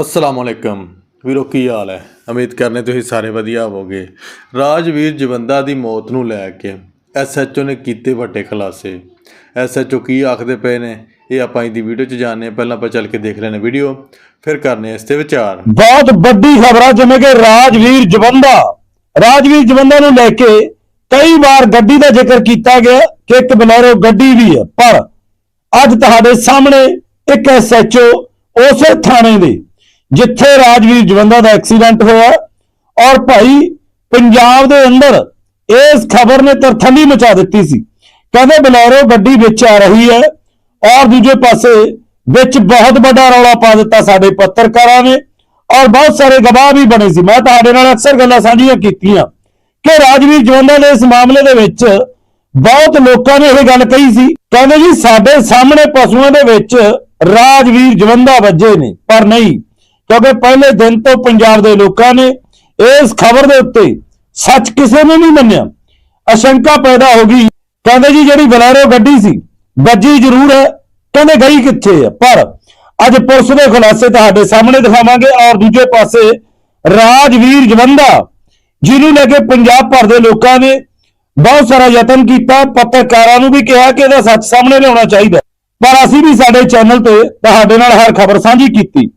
ਅਸਲਾਮ ਵਾਲੇਕਮ ਵੀਰੋ, ਕੀ ਹਾਲ ਹੈ? ਉਮੀਦ ਕਰਨੇ ਤੁਸੀਂ ਸਾਰੇ ਵਧੀਆ ਹੋਵੋਗੇ। ਰਾਜਵੀਰ ਜਵੰਦਾ ਦੀ ਮੌਤ ਨੂੰ ਲੈ ਕੇ ਐਸਐਚਓ ਨੇ ਕੀਤੇ ਵੱਡੇ ਖੁਲਾਸੇ। ਐਸਐਚਓ ਕੀ ਆਖਦੇ ਪਏ ਨੇ? ਇਹ ਆਪਾਂ ਇਹਦੀ ਵੀਡੀਓ 'ਚ ਜਾਣਦੇ ਪਹਿਲਾਂ ਆਪਾਂ ਚੱਲ ਕੇ ਦੇਖ ਲੈਣੇ ਵੀਡੀਓ। ਫਿਰ ਕਰਨੇ ਇਸ ਤੇ ਵਿਚਾਰ। ਬਹੁਤ ਵੱਡੀ ਖਬਰ ਆ ਜਿਵੇਂ ਕਿ ਰਾਜਵੀਰ ਜਵੰਦਾ। ਰਾਜਵੀਰ ਜਵੰਦਾ ਨੂੰ ਲੈ ਕੇ ਕਈ ਵਾਰ ਗੱਡੀ ਦਾ ਜ਼ਿਕਰ ਕੀਤਾ ਗਿਆ ਕਿ ਇੱਕ ਬਲੈਰੋ ਗੱਡੀ ਵੀ ਹੈ। ਪਰ ਅੱਜ ਤੁਹਾਡੇ ਸਾਹਮਣੇ ਇੱਕ ਐਸਐਚਓ ਉਸੇ ਥਾਣੇ ਦੇ ਜਿੱਥੇ ਰਾਜਵੀਰ ਜਵੰਦਾ ਦਾ ਐਕਸੀਡੈਂਟ ਹੋਇਆ ਔਰ ਭਾਈ ਪੰਜਾਬ ਦੇ ਅੰਦਰ ਇਸ ਖਬਰ ਨੇ ਤਰਥੱਲੀ ਮਚਾ ਦਿੱਤੀ ਸੀ। ਕਹਿੰਦੇ ਬਲੌਰੋ ਗੱਡੀ ਵਿੱਚ ਆ ਰਹੀ ਹੈ ਔਰ ਦੂਜੇ ਪਾਸੇ ਵਿੱਚ ਬਹੁਤ ਵੱਡਾ ਰੌਲਾ ਪਾ ਦਿੱਤਾ ਸਾਡੇ ਪੱਤਰਕਾਰਾਂ ਨੇ ਔਰ ਬਹੁਤ ਸਾਰੇ ਗਵਾਹ ਵੀ ਬਣੇ ਸੀ। ਮੈਂ ਤੁਹਾਡੇ ਨਾਲ ਅਕਸਰ ਗੱਲਾਂ ਸਾਂਝੀਆਂ ਕੀਤੀਆਂ ਕਿ ਰਾਜਵੀਰ ਜਵੰਦਾ ਦੇ ਇਸ ਮਾਮਲੇ ਦੇ ਵਿੱਚ ਬਹੁਤ ਲੋਕਾਂ ਨੇ ਇਹ ਗੱਲ ਕਹੀ ਸੀ। ਕਹਿੰਦੇ ਜੀ, ਸਾਡੇ ਸਾਹਮਣੇ ਪਸ਼ੂਆਂ ਦੇ ਵਿੱਚ ਰਾਜਵੀਰ ਜਵੰਦਾ ਵੱਜੇ ਨੇ, ਪਰ ਨਹੀਂ। ਕਿਉਂਕਿ ਪਹਿਲੇ ਦਿਨ ਤੋਂ ਪੰਜਾਬ ਦੇ ਲੋਕਾਂ ਨੇ ਇਸ ਖਬਰ ਦੇ ਉੱਤੇ ਸੱਚ ਕਿਸੇ ਨੇ ਨਹੀਂ ਮੰਨਿਆ। ਅਸ਼ੰਕਾ ਪੈਦਾ ਹੋ ਗਈ। ਕਹਿੰਦੇ ਜੀ, ਜਿਹੜੀ ਬਲੈਰੋ ਗੱਡੀ ਸੀ ਵੱਜੀ ਜ਼ਰੂਰ ਹੈ। ਕਹਿੰਦੇ ਗਈ ਕਿੱਥੇ ਹੈ? ਪਰ ਅੱਜ ਪੁਲਿਸ ਦੇ ਖੁਲਾਸੇ ਤੁਹਾਡੇ ਸਾਹਮਣੇ ਦਿਖਾਵਾਂਗੇ ਔਰ ਦੂਜੇ ਪਾਸੇ ਰਾਜਵੀਰ ਜਵੰਦਾ, ਜਿਹਨੂੰ ਲੈ ਕੇ ਪੰਜਾਬ ਭਰ ਦੇ ਲੋਕਾਂ ਨੇ ਬਹੁਤ ਸਾਰਾ ਯਤਨ ਕੀਤਾ। ਪੱਤਰਕਾਰਾਂ ਨੂੰ ਵੀ ਕਿਹਾ ਕਿ ਇਹਦਾ ਸੱਚ ਸਾਹਮਣੇ ਲਿਆਉਣਾ ਚਾਹੀਦਾ ਪਰ ਅਸੀਂ ਵੀ ਸਾਡੇ ਚੈਨਲ ਤੇ ਤੁਹਾਡੇ ਨਾਲ ਹਰ ਖਬਰ ਸਾਂਝੀ ਕੀਤੀ।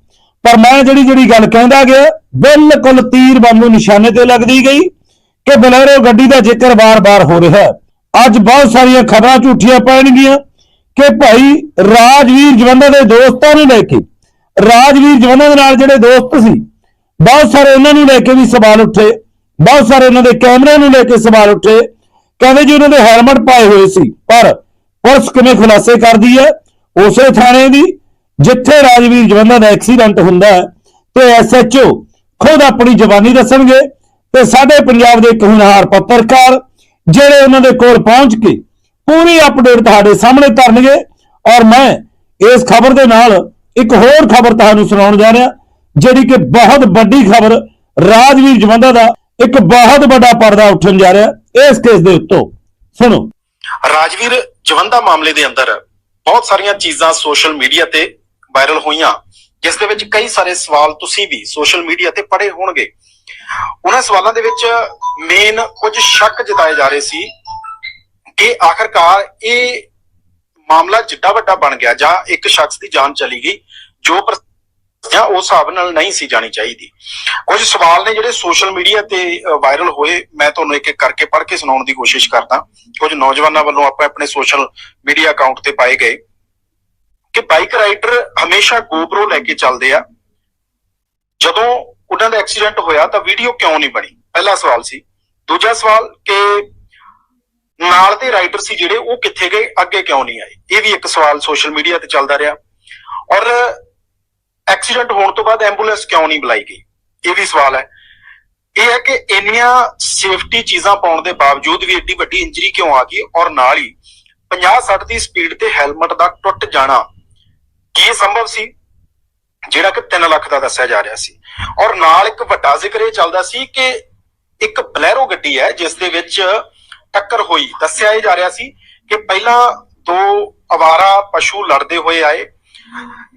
ਪਰ ਮੈਂ ਜਿਹੜੀ ਜਿਹੜੀ ਗੱਲ ਕਹਿੰਦਾ ਗਿਆ, ਬਿਲਕੁਲ ਤੀਰ ਵਾਂਗੂ ਨਿਸ਼ਾਨੇ ਤੇ ਲੱਗਦੀ ਗਈ ਕਿ ਬਲੈਰੋ ਗੱਡੀ ਦਾ ਜ਼ਿਕਰ ਵਾਰ ਵਾਰ ਹੋ ਰਿਹਾ ਹੈ। ਅੱਜ ਬਹੁਤ ਸਾਰੀਆਂ ਖਬਰਾਂ ਝੂਠੀਆਂ ਪੈਣਗੀਆਂ ਕਿ ਭਾਈ ਰਾਜਵੀਰ ਜਵੰਦਾ ਦੇ ਦੋਸਤਾਂ ਨੂੰ ਲੈ ਕੇ, ਰਾਜਵੀਰ ਜਵੰਦਾ ਦੇ ਨਾਲ ਜਿਹੜੇ ਦੋਸਤ ਸੀ, ਬਹੁਤ ਸਾਰੇ ਉਹਨਾਂ ਨੂੰ ਲੈ ਕੇ ਵੀ ਸਵਾਲ ਉੱਠੇ, ਬਹੁਤ ਸਾਰੇ ਉਹਨਾਂ ਦੇ ਕੈਮਰਿਆਂ ਨੂੰ ਲੈ ਕੇ ਸਵਾਲ ਉੱਠੇ। ਕਹਿੰਦੇ ਜੀ ਉਹਨਾਂ ਦੇ ਹੈਲਮਟ ਪਾਏ ਹੋਏ ਸੀ, ਪਰ ਪੁਲਿਸ ਕਿਵੇਂ ਖੁਲਾਸੇ ਕਰਦੀ ਹੈ? ਉਸੇ ਥਾਣੇ ਦੀ ਜਿੱਥੇ ਰਾਜਵੀਰ ਜਵੰਦਾ ਦਾ ਐਕਸੀਡੈਂਟ ਹੁੰਦਾ ਹੈ, ਤੇ ਐਸਐਚਓ ਖੁਦ ਆਪਣੀ ਜ਼ਬਾਨੀ ਦੱਸਣਗੇ ਤੇ ਸਾਡੇ ਪੰਜਾਬ ਦੇ ਇੱਕ ਪੱਤਰਕਾਰ ਜਿਹੜੇ ਉਹਨਾਂ ਦੇ ਕੋਲ ਪਹੁੰਚ ਕੇ ਪੂਰੀ ਅਪਡੇਟ ਤੁਹਾਡੇ ਸਾਹਮਣੇ ਧਰਨਗੇ ਔਰ ਮੈਂ ਇਸ ਖਬਰ ਦੇ ਨਾਲ ਇੱਕ ਹੋਰ ਖਬਰ ਤੁਹਾਨੂੰ ਸੁਣਾਉਣ ਜਾ ਰਿਹਾ, ਜਿਹੜੀ ਕਿ ਬਹੁਤ ਵੱਡੀ ਖਬਰ ਰਾਜਵੀਰ ਜਵੰਦਾ ਦਾ ਇੱਕ ਬਹੁਤ ਵੱਡਾ ਪਰਦਾ ਉੱਠਣ ਜਾ ਰਿਹਾ, ਇਸ ਕੇਸ ਦੇ ਉੱਤੋਂ। ਸੁਣੋ। ਰਾਜਵੀਰ ਜਵੰਦਾ ਮਾਮਲੇ ਦੇ ਅੰਦਰ ਬਹੁਤ ਸਾਰੀਆਂ ਚੀਜ਼ਾਂ ਸੋਸ਼ਲ ਮੀਡੀਆ ਤੇ ਵਾਇਰਲ ਹੋਈਆਂ, ਜਿਸ ਦੇ ਵਿੱਚ ਕਈ ਸਾਰੇ ਸਵਾਲ ਤੁਸੀਂ ਵੀ ਸੋਸ਼ਲ ਮੀਡੀਆ ਤੇ ਪੜ੍ਹੇ ਹੋਣਗੇ। ਉਹਨਾਂ ਸਵਾਲਾਂ ਦੇ ਵਿੱਚ ਮੇਨ ਕੁਝ ਸ਼ੱਕ ਜਤਾਏ ਜਾ ਰਹੇ ਸੀ ਕਿ ਆਖਰਕਾਰ ਇਹ ਮਾਮਲਾ ਜਿੱਡਾ ਵੱਡਾ ਬਣ ਗਿਆ ਜਾਂ ਇੱਕ ਸ਼ਖਸ ਦੀ ਜਾਨ ਚਲੀ ਗਈ, ਜੋ ਜਾਂ ਉਸ ਹਿਸਾਬ ਨਾਲ ਨਹੀਂ ਸੀ ਜਾਣੀ ਚਾਹੀਦੀ। ਕੁਝ ਸਵਾਲ ਨੇ ਜਿਹੜੇ ਸੋਸ਼ਲ ਮੀਡੀਆ ਤੇ ਵਾਇਰਲ ਹੋਏ, ਮੈਂ ਤੁਹਾਨੂੰ ਇੱਕ ਇੱਕ ਕਰਕੇ ਪੜ੍ਹ ਕੇ ਸੁਣਾਉਣ ਦੀ ਕੋਸ਼ਿਸ਼ ਕਰਦਾ। ਕੁਝ ਨੌਜਵਾਨਾਂ ਵੱਲੋਂ ਆਪਾਂ ਆਪਣੇ ਸੋਸ਼ਲ ਮੀਡੀਆ ਅਕਾਊਂਟ ਤੇ ਪਾਏ ਗਏ। ਕਿ ਬਾਈਕ ਰਾਈਡਰ ਹਮੇਸ਼ਾ GoPro ਲੈ ਕੇ ਚੱਲਦੇ ਆ। ਜਦੋਂ ਉਹਨਾਂ ਦਾ ਐਕਸੀਡੈਂਟ ਹੋਇਆ ਤਾਂ ਵੀਡੀਓ ਕਿਉਂ ਨਹੀਂ ਬਣੀ? ਪਹਿਲਾ ਸਵਾਲ ਸੀ। ਦੂਜਾ ਸਵਾਲ ਕਿ ਨਾਲ ਦੇ ਰਾਈਡਰ ਸੀ ਜਿਹੜੇ, ਉਹ ਕਿੱਥੇ ਗਏ? ਅੱਗੇ ਕਿਉਂ ਨਹੀਂ ਆਏ? ਇਹ ਵੀ ਇੱਕ ਸਵਾਲ ਸੋਸ਼ਲ ਮੀਡੀਆ ਤੇ ਚੱਲਦਾ ਰਿਹਾ। ਔਰ ਐਕਸੀਡੈਂਟ ਹੋਣ ਤੋਂ ਬਾਅਦ ਐਂਬੂਲੈਂਸ ਕਿਉਂ ਨਹੀਂ ਬੁਲਾਈ ਗਈ? ਇਹ ਵੀ ਸਵਾਲ ਹੈ। ਇਹ ਹੈ ਕਿ ਇੰਨੀਆਂ ਸੇਫਟੀ ਚੀਜ਼ਾਂ ਪਾਉਣ ਦੇ ਬਾਵਜੂਦ ਵੀ ਏਡੀ ਵੱਡੀ ਇੰਜਰੀ ਕਿਉਂ ਆ ਗਈ? ਔਰ ਨਾਲ ਹੀ 50-60 ਦੀ ਸਪੀਡ ਤੇ ਹੈਲਮਟ ਦਾ ਟੁੱਟ ਜਾਣਾ ਕੀ ਸੰਭਵ ਸੀ? ਜਿਹੜਾ ਕਿ 3 ਲੱਖ ਦਾ ਦੱਸਿਆ ਜਾ ਰਿਹਾ ਸੀ। ਔਰ ਨਾਲ ਇੱਕ ਵੱਡਾ ਜ਼ਿਕਰ ਇਹ ਚੱਲਦਾ ਸੀ ਕਿ ਇੱਕ ਬਲੈਰੋ ਗੱਡੀ ਹੈ, ਜਿਸ ਦੇ ਵਿੱਚ ਟੱਕਰ ਹੋਈ। ਦੱਸਿਆ ਇਹ ਜਾ ਰਿਹਾ ਸੀ ਕਿ ਪਹਿਲਾਂ ਦੋ ਅਵਾਰਾ ਪਸ਼ੂ ਲੜਦੇ ਹੋਏ ਆਏ।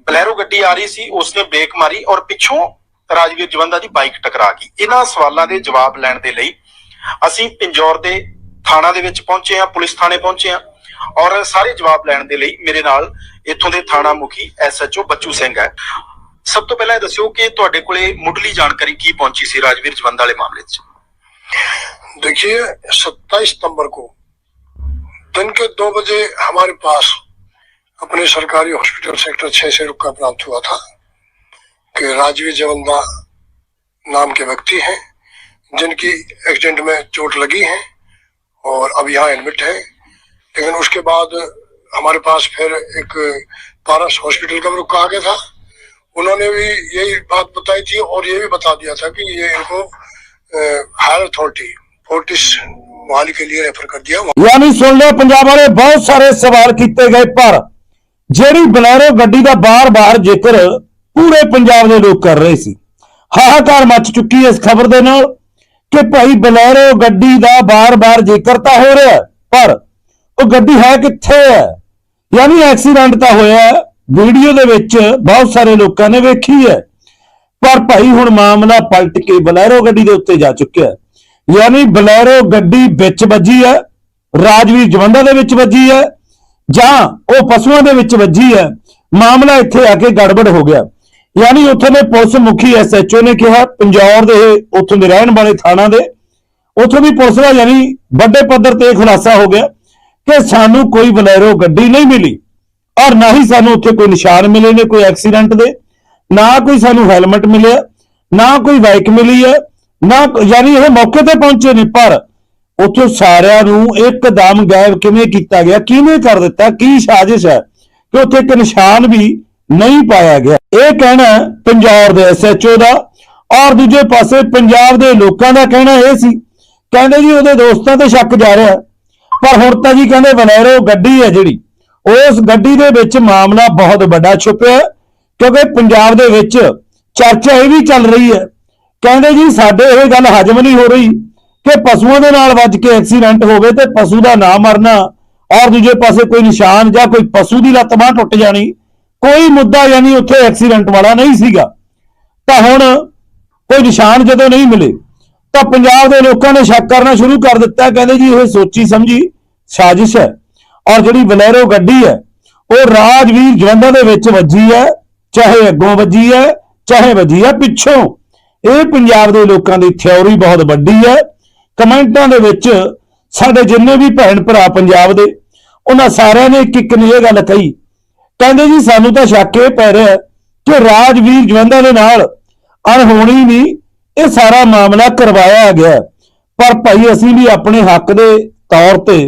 ਬਲੈਰੋ ਗੱਡੀ ਆ ਰਹੀ ਸੀ, ਉਸਨੇ ਬ੍ਰੇਕ ਮਾਰੀ ਔਰ ਪਿੱਛੋਂ ਰਾਜਵੀਰ ਜਵੰਦਾ ਦੀ ਬਾਈਕ ਟਕਰਾ ਗਈ। ਇਹਨਾਂ ਸਵਾਲਾਂ ਦੇ ਜਵਾਬ ਲੈਣ ਦੇ ਲਈ ਅਸੀਂ ਪਿੰਜੌਰ ਦੇ ਥਾਣਾ ਦੇ ਵਿੱਚ ਪਹੁੰਚੇ ਹਾਂ, ਪੁਲਿਸ ਥਾਣੇ ਪਹੁੰਚੇ ਹਾਂ। ਔਰ ਸਾਰੇ ਜਵਾਬ ਲੈਣ ਦੇ ਲਈ ਮੇਰੇ ਨਾਲ ਇੱਥੋਂ ਦੇ ਥਾਣਾ ਮੁਖੀ ਐਸਐਚਓ ਬੱਚੂ ਸਿੰਘ ਹੈ ਸਭ ਤੋਂ ਪਹਿਲਾਂ ਇਹ ਦੱਸਿਓ ਕਿ ਤੁਹਾਡੇ ਕੋਲੇ ਮੁੱਢਲੀ ਜਾਣਕਾਰੀ ਕੀ ਪਹੁੰਚੀ ਸੀ ਰਾਜਵੀਰ ਜਵੰਦਾ ਵਾਲੇ ਮਾਮਲੇ 'ਚ देखिए 27 सितंबर को दिन के दो बजे हमारे पास अपने सरकारी हॉस्पिटल सेक्टर छह से रुका प्राप्त हुआ था कि राजवीर जवंदा नाम के व्यक्ति हैं जिनकी एक्सीडेंट में चोट लगी है और अब यहाँ एडमिट है लेकिन उसके बाद हमारे पास फिर एक पारस हॉस्पिटल का भी रुका आ गया था उन्होंने भी यही बात बताई थी और ये भी बता दिया था कि ये इनको हायर अथॉरिटी फोर्टिस मोहाली के लिए रेफर कर दिया ਯਾਨੀ ਸੁਣ ਲਿਆ ਪੰਜਾਬ ਵਾਲੇ ਬਹੁਤ ਸਾਰੇ ਸਵਾਲ ਕੀਤੇ ਗਏ ਪਰ ਜਿਹੜੀ ਬਲੈਰੋ ਗੱਡੀ ਦਾ ਬਾਰ-ਬਾਰ ਜ਼ਿਕਰ ਪੂਰੇ ਪੰਜਾਬ ਦੇ ਲੋਕ ਕਰ ਰਹੇ ਸੀ ਹਾਹਾਕਾਰ ਮਚ ਚੁੱਕੀ ਹੈ ਇਸ ਖਬਰ ਦੇ ਨਾਲ ਕਿ ਭਾਈ ਬਲੈਰੋ ਗੱਡੀ ਦਾ ਬਾਰ-ਬਾਰ ਜ਼ਿਕਰ ਤਾਂ ਹੋ ਰਿਹਾ ਹੈ, ਪਰ ਉਹ ਗੱਡੀ ਹੈ ਕਿੱਥੇ ਹੈ? ਯਾਨੀ ਐਕਸੀਡੈਂਟ ਤਾਂ ਹੋਇਆ ਵੀਡੀਓ ਦੇ ਵਿੱਚ ਬਹੁਤ ਸਾਰੇ ਲੋਕਾਂ ਨੇ ਵੇਖੀ ਹੈ। ਪਰ ਭਾਈ ਹੁਣ ਮਾਮਲਾ ਪਲਟ ਕੇ ਬਲੈਰੋ ਗੱਡੀ ਦੇ ਉੱਤੇ ਜਾ ਚੁੱਕਿਆ ਯਾਨੀ ਬਲੈਰੋ ਗੱਡੀ ਵਿੱਚ ਵੱਜੀ ਹੈ। ਰਾਜਵੀਰ ਜਵੰਡਾ ਦੇ ਵਿੱਚ ਵੱਜੀ ਹੈ। ਜਾਂ ਉਹ ਪਸ਼ੂਆਂ ਦੇ ਵਿੱਚ ਵੱਜੀ ਹੈ। ਮਾਮਲਾ ਇੱਥੇ ਆ ਕੇ ਗੜਬੜ ਹੋ ਗਿਆ। ਯਾਨੀ ਉੱਥੇ ਦੇ ਪੁਲਿਸ ਮੁਖੀ ਐਸਐਚਓ ਨੇ ਕਿਹਾ, ਪੰਜੌਰ ਦੇ ਉੱਥੋਂ ਦੇ ਰਹਿਣ ਵਾਲੇ ਥਾਣਾ ਦੇ। ਉੱਥੋਂ ਦੀ ਪੁਲਿਸ ਦਾ ਯਾਨੀ ਵੱਡੇ ਪੱਧਰ ਤੇ ਖੁਲਾਸਾ ਹੋ ਗਿਆ। ਕਿ ਸਾਨੂੰ ਕੋਈ ਬਲੈਰੋ ਗੱਡੀ ਨਹੀਂ ਮਿਲੀ ਔਰ ਨਾ ਹੀ ਸਾਨੂੰ ਉੱਥੇ ਕੋਈ ਨਿਸ਼ਾਨ ਮਿਲੇ ਨੇ ਕੋਈ ਐਕਸੀਡੈਂਟ ਦੇ, ਨਾ ਕੋਈ ਸਾਨੂੰ ਹੈਲਮਟ ਮਿਲਿਆ, ਨਾ ਕੋਈ ਬਾਈਕ ਮਿਲੀ ਹੈ, ਨਾ ਯਾਨੀ ਇਹ ਮੌਕੇ ਤੇ ਪਹੁੰਚੇ ਨੇ, ਪਰ ਉੱਥੇ ਸਾਰਿਆਂ ਨੂੰ ਇੱਕਦਮ ਗਾਇਬ ਕਿਵੇਂ ਕੀਤਾ ਗਿਆ, ਕਿਵੇਂ ਕਰ ਦਿੱਤਾ, ਕੀ ਸਾਜ਼ਿਸ਼ ਹੈ ਕਿ ਉੱਥੇ ਇੱਕ ਨਿਸ਼ਾਨ ਵੀ ਨਹੀਂ ਪਾਇਆ ਗਿਆ। ਇਹ ਕਹਿਣਾ ਪੰਜਾਬ ਦੇ ਐਸਐਚਓ ਦਾ ਔਰ ਦੂਜੇ ਪਾਸੇ ਪੰਜਾਬ ਦੇ ਲੋਕਾਂ ਦਾ ਕਹਿਣਾ ਇਹ ਸੀ। ਕਹਿੰਦੇ ਜੀ ਉਹਦੇ ਦੋਸਤਾਂ ਤੇ ਸ਼ੱਕ ਜਾ ਰਿਹਾ। ਪਰ ਹੁਣ ਤਾਂ ਜੀ ਕਹਿੰਦੇ ਬਲੈਰੋ ਗੱਡੀ ਹੈ ਜਿਹੜੀ, ਉਸ ਗੱਡੀ ਦੇ ਵਿੱਚ ਮਾਮਲਾ ਬਹੁਤ ਵੱਡਾ ਛੁਪਿਆ ਕਿਉਂਕਿ ਪੰਜਾਬ ਦੇ ਵਿੱਚ ਚਰਚਾ ਇਹ ਵੀ ਚੱਲ ਰਹੀ ਹੈ। ਕਹਿੰਦੇ ਜੀ ਸਾਡੇ ਇਹ ਗੱਲ ਹਜਮ ਨਹੀਂ ਹੋ ਰਹੀ ਕਿ ਪਸ਼ੂਆਂ ਦੇ ਨਾਲ ਵੱਜ ਕੇ ਐਕਸੀਡੈਂਟ ਹੋਵੇ ਤੇ ਪਸ਼ੂ ਦਾ ਨਾ ਮਰਨਾ ਔਰ ਦੂਜੇ ਪਾਸੇ ਕੋਈ ਨਿਸ਼ਾਨ ਜਾਂ ਕੋਈ ਪਸ਼ੂ ਦੀ ਲੱਤ ਬਾਂਹ ਟੁੱਟ ਜਾਣੀ, ਕੋਈ ਮੁੱਦਾ ਯਾਨੀ ਉੱਥੇ ਐਕਸੀਡੈਂਟ ਵਾਲਾ ਨਹੀਂ ਸੀਗਾ। ਤਾਂ ਹੁਣ ਕੋਈ ਨਿਸ਼ਾਨ ਜਦੋਂ ਨਹੀਂ ਮਿਲੇ ਤਾਂ ਪੰਜਾਬ ਦੇ ਲੋਕਾਂ ਨੇ ਸ਼ੱਕ ਕਰਨਾ ਸ਼ੁਰੂ ਕਰ ਦਿੱਤਾ, ਕਹਿੰਦੇ ਜੀ ਇਹ ਸੋਚੀ ਸਮਝੀ ਸਾਜ਼ਿਸ਼ ਹੈ ਔਰ ਜਿਹੜੀ ਬਲੈਰੋ ਗੱਡੀ ਹੈ, ਉਹ ਰਾਜਵੀਰ ਜਵੰਦਾ ਦੇ ਵਿੱਚ ਵੱਜੀ ਹੈ, ਚਾਹੇ ਅੱਗੋਂ ਵੱਜੀ ਹੈ, ਚਾਹੇ ਵੱਜੀ ਹੈ, ਪਿੱਛੋਂ। ਇਹ ਪੰਜਾਬ ਦੇ ਲੋਕਾਂ ਦੀ ਥਿਉਰੀ ਬਹੁਤ ਵੱਡੀ ਹੈ। ਕਮੈਂਟਾਂ ਦੇ ਵਿੱਚ ਸਾਡੇ ਜਿੰਨੇ ਵੀ ਭੈਣ ਭਰਾ ਪੰਜਾਬ ਦੇ, ਉਹਨਾਂ ਸਾਰਿਆਂ ਨੇ ਇੱਕ ਇੱਕ ਨੇ ਇਹ ਗੱਲ ਕਹੀ। ਕਹਿੰਦੇ ਜੀ ਸਾਨੂੰ ਤਾਂ ਸ਼ੱਕ ਇਹ ਪੈ ਰਿਹਾ ਹੈ ਕਿ ਰਾਜਵੀਰ ਜਵੰਦਾ ਦੇ ਨਾਲ ਅਣਹੋਣੀ ਨਹੀਂ ਇਹ ਸਾਰਾ ਮਾਮਲਾ ਕਰਵਾਇਆ ਗਿਆ। ਪਰ ਭਾਈ, ਅਸੀਂ ਵੀ ਆਪਣੇ ਹੱਕ ਦੇ ਤੌਰ ਤੇ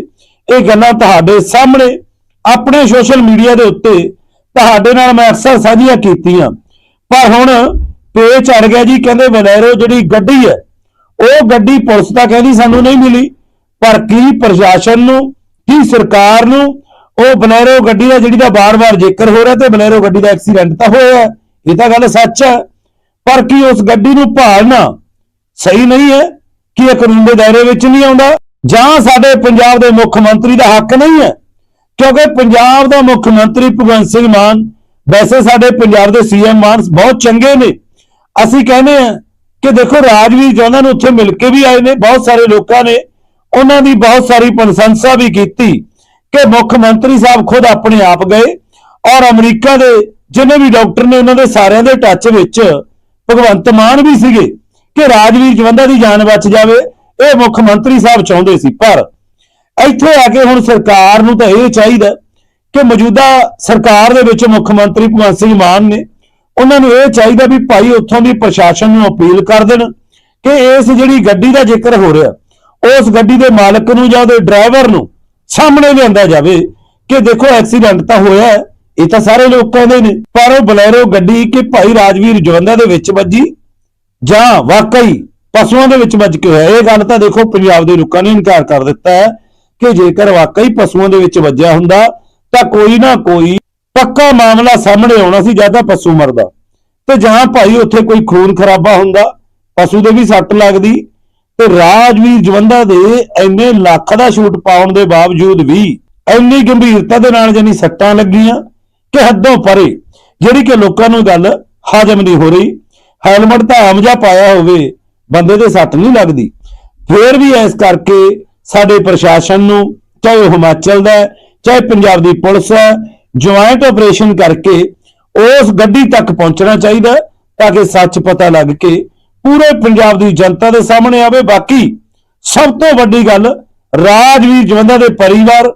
ਇਹ ਗੱਲਾਂ ਤੁਹਾਡੇ ਸਾਹਮਣੇ ਆਪਣੇ ਸੋਸ਼ਲ ਮੀਡੀਆ ਦੇ ਉੱਤੇ ਤੁਹਾਡੇ ਨਾਲ ਮੈਂ ਅਕਸਰ ਸਾਂਝੀਆਂ ਕੀਤੀਆਂ। ਪਰ ਹੁਣ ਪੇ ਚੜ ਗਿਆ ਜੀ, ਕਹਿੰਦੇ ਬਲੈਰੋ ਜਿਹੜੀ ਗੱਡੀ ਹੈ, ਉਹ ਗੱਡੀ ਪੁਲਿਸ ਤਾਂ ਕਹਿੰਦੀ ਸਾਨੂੰ ਨਹੀਂ ਮਿਲੀ। ਪਰ ਕੀ ਪ੍ਰਸ਼ਾਸਨ ਨੂੰ, ਕੀ ਸਰਕਾਰ ਨੂੰ ਉਹ ਬਲੈਰੋ ਗੱਡੀ ਦਾ ਜਿਹੜੀ ਦਾ ਬਾਰ-ਬਾਰ ਜ਼ਿਕਰ ਹੋ ਰਿਹਾ ਤੇ ਬਲੈਰੋ ਗੱਡੀ ਦਾ ਐਕਸੀਡੈਂਟ ਤਾਂ ਹੋਇਆ। ਇਹ ਤਾਂ ਗੱਲ ਸੱਚ ਹੈ। ਪਰ ਕੀ ਉਸ ਗੱਡੀ ਨੂੰ ਭਾਲਣਾ ਸਹੀ ਨਹੀਂ ਹੈ? ਕਿ ਇਹ ਕਾਨੂੰਨ ਦੇ ਦਾਇਰੇ ਵਿੱਚ ਨਹੀਂ ਆਉਂਦਾ? ਜਾਂ ਸਾਡੇ ਪੰਜਾਬ ਦੇ ਮੁੱਖ ਮੰਤਰੀ ਦਾ ਹੱਕ ਨਹੀਂ ਹੈ? ਕਿਉਂਕਿ ਪੰਜਾਬ ਦਾ ਮੁੱਖ ਮੰਤਰੀ ਭਗਵੰਤ ਸਿੰਘ ਮਾਨ ਵੈਸੇ ਸਾਡੇ ਪੰਜਾਬ ਦੇ ਸੀਐਮ ਮਾਨ ਬਹੁਤ ਚੰਗੇ ਨੇ। ਅਸੀਂ ਕਹਿੰਦੇ ਆ ਕਿ ਦੇਖੋ ਰਾਜਵੀਰ ਜਵਾਨਾਂ ਨੂੰ ਉੱਥੇ ਮਿਲ ਕੇ ਵੀ ਆਏ ਨੇ, ਬਹੁਤ ਸਾਰੇ ਲੋਕਾਂ ਨੇ। ਉਹਨਾਂ ਦੀ ਬਹੁਤ ਸਾਰੀ ਪ੍ਰਸ਼ੰਸਾ ਵੀ ਕੀਤੀ ਕਿ ਮੁੱਖ ਮੰਤਰੀ ਸਾਹਿਬ ਖੁਦ ਆਪਣੇ ਆਪ ਗਏ ਔਰ ਅਮਰੀਕਾ ਦੇ ਜਿੰਨੇ ਵੀ ਡਾਕਟਰ ਨੇ ਉਹਨਾਂ ਦੇ ਸਾਰਿਆਂ ਦੇ ਟੱਚ ਵਿੱਚ ਭਗਵੰਤ ਮਾਨ ਵੀ ਸੀਗੇ ਕਿ ਰਾਜਵੀਰ ਜਵੰਦਾ ਦੀ ਜਾਨ ਬਚ ਜਾਵੇ ਇਹ ਮੁੱਖ ਮੰਤਰੀ ਸਾਹਿਬ ਚਾਹੁੰਦੇ ਸੀ। ਪਰ ਇੱਥੇ ਆ ਕੇ ਹੁਣ ਸਰਕਾਰ ਨੂੰ ਤਾਂ ਇਹ ਚਾਹੀਦਾ ਕਿ ਮੌਜੂਦਾ ਸਰਕਾਰ ਦੇ ਵਿੱਚ ਮੁੱਖ ਮੰਤਰੀ ਭਗਵੰਤ ਸਿੰਘ ਮਾਨ ਨੇ ਉਹਨਾਂ ਨੂੰ ਇਹ ਚਾਹੀਦਾ ਵੀ ਭਾਈ ਉੱਥੋਂ ਦੀ ਪ੍ਰਸ਼ਾਸਨ ਨੂੰ ਅਪੀਲ ਕਰ ਦੇਣ ਕਿ ਇਸ ਜਿਹੜੀ ਗੱਡੀ ਦਾ ਜ਼ਿਕਰ ਹੋ ਰਿਹਾ ਉਸ ਗੱਡੀ ਦੇ ਮਾਲਕ ਨੂੰ ਜਾਂ ਉਹਦੇ ਡਰਾਈਵਰ ਨੂੰ ਸਾਹਮਣੇ ਲਿਆਂਦਾ ਜਾਵੇ ਕਿ ਦੇਖੋ ਐਕਸੀਡੈਂਟ ਤਾਂ ਹੋਇਆ ਹੈ, ਇਹ ਤਾਂ ਸਾਰੇ ਲੋਕ ਕਹਿੰਦੇ ਨੇ, ਪਰ ਉਹ ਬਲੈਰੋ ਗੱਡੀ ਕਿ ਭਾਈ ਰਾਜਵੀਰ ਜਵੰਦਾ ਦੇ ਵਿੱਚ ਵੱਜੀ, ਜਾਂ ਵਾਕਈ ਪਸ਼ੂਆਂ ਦੇ ਵਿੱਚ ਵੱਜ ਕੇ ਹੋਇਆ। ਇਹ ਗੱਲ ਤਾਂ ਦੇਖੋ, ਪੰਜਾਬ ਦੇ ਲੋਕਾਂ ਨੇ ਇਨਕਾਰ ਕਰ ਦਿੱਤਾ ਹੈ ਕਿ ਜੇਕਰ ਵਾਕਈ ਪਸ਼ੂਆਂ ਦੇ ਵਿੱਚ ਵੱਜਿਆ ਹੁੰਦਾ, ਤਾਂ ਕੋਈ ਨਾ ਕੋਈ ਪੱਕਾ ਮਾਮਲਾ ਸਾਹਮਣੇ ਆਉਣਾ ਸੀ ਜਾਂ ਤਾਂ ਪਸ਼ੂ ਮਰਦਾ। ਤੇ ਜਾਂ ਭਾਈ ਉੱਥੇ ਕੋਈ ਖੂਨ ਖਰਾਬਾ ਹੁੰਦਾ, ਪਸ਼ੂ ਦੇ ਵੀ ਸੱਟ ਲੱਗਦੀ, ਤੇ ਰਾਜਵੀਰ ਜਵੰਦਾ ਦੇ ਇੰਨੇ ਲੱਖ ਦਾ ਸ਼ੂਟ ਪਾਉਣ ਦੇ ਬਾਵਜੂਦ ਵੀ ਇੰਨੀ ਗੰਭੀਰਤਾ ਦੇ ਨਾਲ ਜਾਨੀ ਸੱਟਾਂ ਲੱਗੀਆਂ ਕਿ ਹੱਦੋਂ ਪਰੇ ਜਿਹੜੀ ਕਿ ਲੋਕਾਂ ਨੂੰ ਗੱਲ ਹਾਜ਼ਮ ਨਹੀਂ ਹੋ ਰਹੀ, ਹੈਲਮਟ ਤਾਂ ਆਮ ਜਿਹਾ ਪਾਇਆ ਹੋਵੇ, ਬੰਦੇ ਦੇ ਸੱਟ ਨਹੀਂ ਲੱਗਦੀ। ਫੇਰ ਵੀ ਇਸ ਕਰਕੇ ਸਾਡੇ ਪ੍ਰਸ਼ਾਸਨ ਨੂੰ ਚਾਹੇ ਉਹ ਹਿਮਾਚਲ ਦਾ ਚਾਹੇ ਪੰਜਾਬ ਦੀ ਪੁਲਿਸ ਹੈ ਜੁਆਇੰਟ ਆਪਰੇਸ਼ਨ ਕਰਕੇ ਉਸ ਗੱਡੀ ਤੱਕ ਪਹੁੰਚਣਾ ਚਾਹੀਦਾ ਤਾਂ ਕਿ ਸੱਚ ਪਤਾ ਲੱਗ ਕੇ ਪੂਰੇ ਪੰਜਾਬ ਦੀ ਜਨਤਾ ਦੇ ਸਾਹਮਣੇ ਆਵੇ। ਬਾਕੀ ਸਭ ਤੋਂ ਵੱਡੀ ਗੱਲ ਰਾਜਵੀਰ ਜਵੰਦਾ ਦੇ ਪਰਿਵਾਰ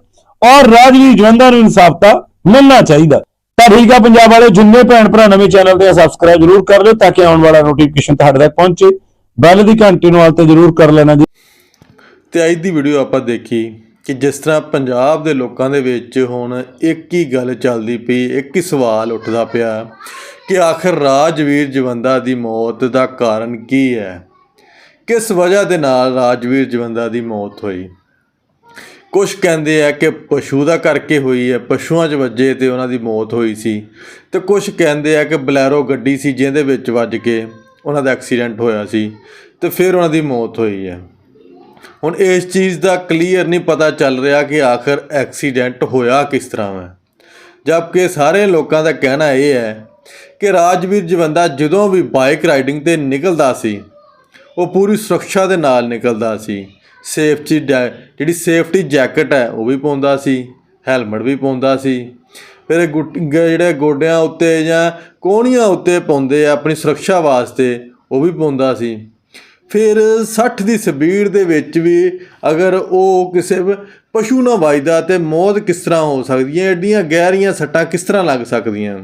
ਔਰ ਰਾਜਵੀਰ ਜਵੰਦਾ ਨੂੰ ਇਨਸਾਫ ਤਾਂ ਮਿਲਣਾ ਚਾਹੀਦਾ। ਤਾਂ ਠੀਕ ਆ ਪੰਜਾਬ ਵਾਲੇ, ਜਿੰਨੇ ਭੈਣ ਭਰਾ ਨਵੇਂ ਚੈਨਲ ਤੇ ਸਬਸਕ੍ਰਾਈਬ ਜ਼ਰੂਰ ਕਰ ਲਿਓ ਤਾਂ ਕਿ ਆਉਣ ਵਾਲਾ ਨੋਟੀਫਿਕੇਸ਼ਨ ਤੁਹਾਡੇ ਤੱਕ ਪਹੁੰਚੇ। ਬੈਲ ਦੀ ਘੰਟੀ ਨੂੰ ਆਲ ਤੇ ਜ਼ਰੂਰ ਕਰ ਲੈਣਾ ਜੀ। ਤੇ ਅੱਜ ਦੀ ਵੀਡੀਓ ਆਪਾਂ ਦੇਖੀ ਕਿ ਜਿਸ ਤਰ੍ਹਾਂ ਪੰਜਾਬ ਦੇ ਲੋਕਾਂ ਦੇ ਵਿੱਚ ਹੁਣ ਇੱਕ ਹੀ ਗੱਲ ਚੱਲਦੀ ਪਈ, ਇੱਕ ਹੀ ਸਵਾਲ ਉੱਠਦਾ ਪਿਆ ਕਿ ਆਖਰ ਰਾਜਵੀਰ ਜਵੰਦਾ ਦੀ ਮੌਤ ਦਾ ਕਾਰਨ ਕੀ ਹੈ? ਕਿਸ ਵਜ੍ਹਾ ਦੇ ਨਾਲ ਰਾਜਵੀਰ ਜਵੰਦਾ ਦੀ ਮੌਤ ਹੋਈ? ਕੁਝ ਕਹਿੰਦੇ ਆ ਕਿ ਪਸ਼ੂ ਦਾ ਕਰਕੇ ਹੋਈ ਹੈ ਪਸ਼ੂਆਂ 'ਚ ਵੱਜੇ ਤੇ ਉਹਨਾਂ ਦੀ ਮੌਤ ਹੋਈ ਸੀ। ਤੇ ਕੁਝ ਕਹਿੰਦੇ ਆ ਕਿ ਬਲੈਰੋ ਗੱਡੀ ਸੀ ਜਿਹਦੇ ਵਿੱਚ ਵੱਜ ਕੇ ਉਹਨਾਂ ਦਾ ਐਕਸੀਡੈਂਟ ਹੋਇਆ ਸੀ ਤੇ ਫਿਰ ਉਹਨਾਂ ਦੀ ਮੌਤ ਹੋਈ ਹੈ ਹੁਣ ਇਸ ਚੀਜ਼ ਦਾ ਕਲੀਅਰ ਨਹੀਂ ਪਤਾ ਚੱਲ ਰਿਹਾ ਕਿ ਆਖਰ ਐਕਸੀਡੈਂਟ ਹੋਇਆ ਕਿਸ ਤਰ੍ਹਾਂ ਹੈ ਜਦਕਿ ਸਾਰੇ ਲੋਕਾਂ ਦਾ ਕਹਿਣਾ ਇਹ ਹੈ ਕਿ ਰਾਜਵੀਰ ਜਵੰਦਾ ਜਦੋਂ ਵੀ ਬਾਈਕ ਰਾਈਡਿੰਗ ਤੇ ਨਿਕਲਦਾ ਸੀ, ਉਹ ਪੂਰੀ ਸੁਰੱਖਿਆ ਦੇ ਨਾਲ ਨਿਕਲਦਾ ਸੀ। ਸੇਫਟੀ ਜਿਹੜੀ ਸੇਫਟੀ ਜੈਕਟ ਹੈ, ਉਹ ਵੀ ਪਾਉਂਦਾ ਸੀ, ਹੈਲਮਟ ਵੀ ਪਾਉਂਦਾ ਸੀ। ਫਿਰ ਇਹ ਜਿਹੜੇ ਗੋਡਿਆਂ ਉੱਤੇ ਜਾਂ ਕੋਹਣੀਆਂ ਉੱਤੇ ਪਾਉਂਦੇ ਆ, ਆਪਣੀ ਸੁਰੱਖਿਆ ਵਾਸਤੇ, ਉਹ ਵੀ ਪਾਉਂਦਾ ਸੀ। ਫਿਰ 60 ਦੀ ਸਪੀਡ ਦੇ ਵਿੱਚ ਵੀ ਅਗਰ ਉਹ ਕਿਸੇ ਪਸ਼ੂ ਨਾਲ ਵੱਜਦਾ ਤੇ ਮੌਤ ਕਿਸ ਤਰ੍ਹਾਂ ਹੋ ਸਕਦੀ ਹੈ, ਐਡੀਆਂ ਗਹਿਰੀਆਂ ਸੱਟਾਂ ਕਿਸ ਤਰ੍ਹਾਂ ਲੱਗ ਸਕਦੀਆਂ?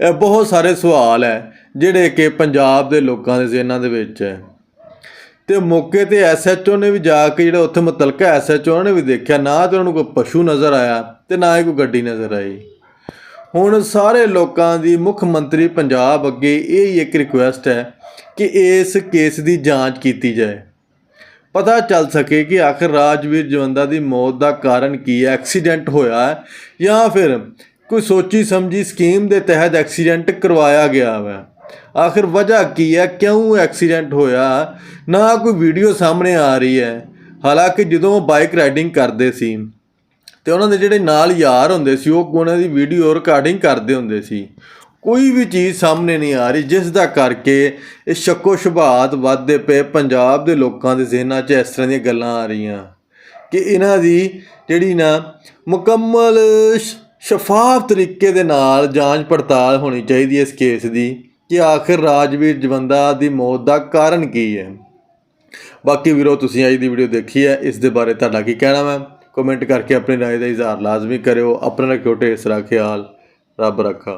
ਇਹ ਬਹੁਤ ਸਾਰੇ ਸਵਾਲ ਹੈ, ਜਿਹੜੇ ਕਿ ਪੰਜਾਬ ਦੇ ਲੋਕਾਂ ਦੇ ਜ਼ਿਹਨਾਂ ਦੇ ਵਿੱਚ ਹੈ। ਤੇ ਮੌਕੇ ਤੇ ਐਸਐਚਓ ਨੇ ਵੀ ਜਾ ਕੇ ਜਿਹੜਾ ਉੱਥੇ ਮੁਤਲਕਾ ਐਸਐਚਓ ਨੇ ਵੀ ਦੇਖਿਆ, ਨਾ ਤੇ ਉਹਨਾਂ ਨੂੰ ਕੋਈ ਪਸ਼ੂ ਨਜ਼ਰ ਆਇਆ ਤੇ ਨਾ ਹੀ ਕੋਈ ਗੱਡੀ ਨਜ਼ਰ ਆਈ। ਹੁਣ ਸਾਰੇ ਲੋਕਾਂ ਦੀ ਮੁੱਖ ਮੰਤਰੀ ਪੰਜਾਬ ਅੱਗੇ ਇਹ ਹੀ ਇੱਕ ਰਿਕੁਐਸਟ ਹੈ ਕਿ ਇਸ ਕੇਸ ਦੀ ਜਾਂਚ ਕੀਤੀ ਜਾਏ। ਪਤਾ ਚੱਲ ਸਕੇ ਕਿ ਆਖਰ ਰਾਜਵੀਰ ਜਵੰਦਾ ਦੀ ਮੌਤ ਦਾ ਕਾਰਨ ਕੀ ਹੈ ਐਕਸੀਡੈਂਟ ਹੋਇਆ ਹੈ ਜਾਂ ਫਿਰ ਕੋਈ ਸੋਚੀ ਸਮਝੀ ਸਕੀਮ ਦੇ ਤਹਿਤ ਐਕਸੀਡੈਂਟ ਕਰਵਾਇਆ ਗਿਆ ਹੈ ਆਖਿਰ ਵਜ੍ਹਾ ਕੀ ਹੈ? ਕਿਉਂ ਐਕਸੀਡੈਂਟ ਹੋਇਆ? ਨਾ ਕੋਈ ਵੀਡੀਓ ਸਾਹਮਣੇ ਆ ਰਹੀ ਹੈ। ਹਾਲਾਂਕਿ ਜਦੋਂ ਉਹ ਬਾਈਕ ਰਾਈਡਿੰਗ ਕਰਦੇ ਸੀ ਤੇ ਉਹਨਾਂ ਦੇ ਜਿਹੜੇ ਨਾਲ ਯਾਰ ਹੁੰਦੇ ਸੀ, ਉਹ ਉਹਨਾਂ ਦੀ ਵੀਡੀਓ ਰਿਕਾਰਡਿੰਗ ਕਰਦੇ ਹੁੰਦੇ ਸੀ। ਕੋਈ ਵੀ ਚੀਜ਼ ਸਾਹਮਣੇ ਨਹੀਂ ਆ ਰਹੀ, ਜਿਸ ਦਾ ਕਰਕੇ ਇਹ ਸ਼ੱਕੋ ਸ਼ੁਬਾਤ ਵੱਧਦੇ ਪਏ ਪੰਜਾਬ ਦੇ ਲੋਕਾਂ ਦੇ ਜ਼ਿਹਨਾਂ 'ਚ ਇਸ ਤਰ੍ਹਾਂ ਦੀਆਂ ਗੱਲਾਂ ਆ ਰਹੀਆਂ ਕਿ ਇਹਨਾਂ ਦੀ ਜਿਹੜੀ ਨਾ ਮੁਕੰਮਲ ਸ਼ਫਾਫ ਤਰੀਕੇ ਦੇ ਨਾਲ ਜਾਂਚ ਪੜਤਾਲ ਹੋਣੀ ਚਾਹੀਦੀ ਹੈ ਇਸ ਕੇਸ ਦੀ। ਕਿ ਆਖਿਰ ਰਾਜਵੀਰ ਜਵੰਦਾ ਦੀ ਮੌਤ ਦਾ ਕਾਰਨ ਕੀ ਹੈ ਬਾਕੀ ਵੀਰੋ ਤੁਸੀਂ ਅੱਜ ਦੀ ਵੀਡੀਓ ਦੇਖੀ ਹੈ ਇਸ ਦੇ ਬਾਰੇ ਤੁਹਾਡਾ ਕੀ ਕਹਿਣਾ ਹੈ ਕਮੈਂਟ ਕਰਕੇ ਆਪਣੀ رائے ਦਾ ਇਜ਼ਹਾਰ ਲਾਜ਼ਮੀ ਕਰਿਓ ਆਪਣਾ ਰੱਖਿਓ ਢੇਰ ਸਾਰਾ ਖਿਆਲ ਰੱਬ ਰੱਖਾ